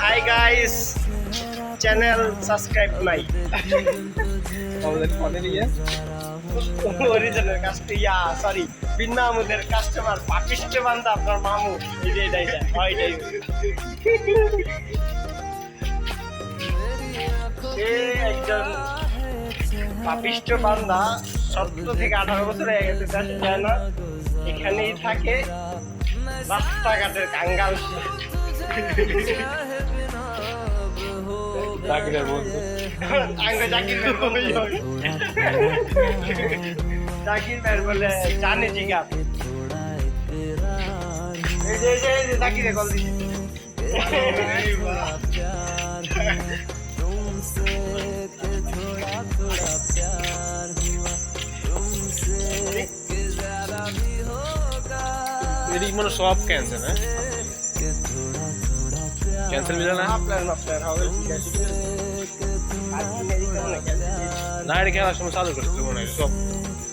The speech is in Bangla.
হাই গাইস চ্যানেল সাবস্ক্রাইব নাই। আমাদের ফোনে নিয়ে। অরিজিনাল কাস্টমার ইয়া সরি বিন্না আমাদের কাস্টমার পাকিস্তে বান্দা আপনার মামু। এই যে এটাই এটাই একজন পাপিষ্ট বান্দা সতেরো থেকে আঠারো বছর হয়ে গেছে দেশে যায় না। এখানেই থাকে। রাস্তাঘাটের কাঙ্গাল। চাকরির বন্ধু আঙ্গ জাকির ভাই বলে জাকির ভাই বলে জানে জিগা এই যে এই যে জাকিরে কল দিছি। मेरी मन शॉप कैंसिल है कैंसिल मिला ना प्लान प्लान हाउ नाइट क्या समझा दो शॉप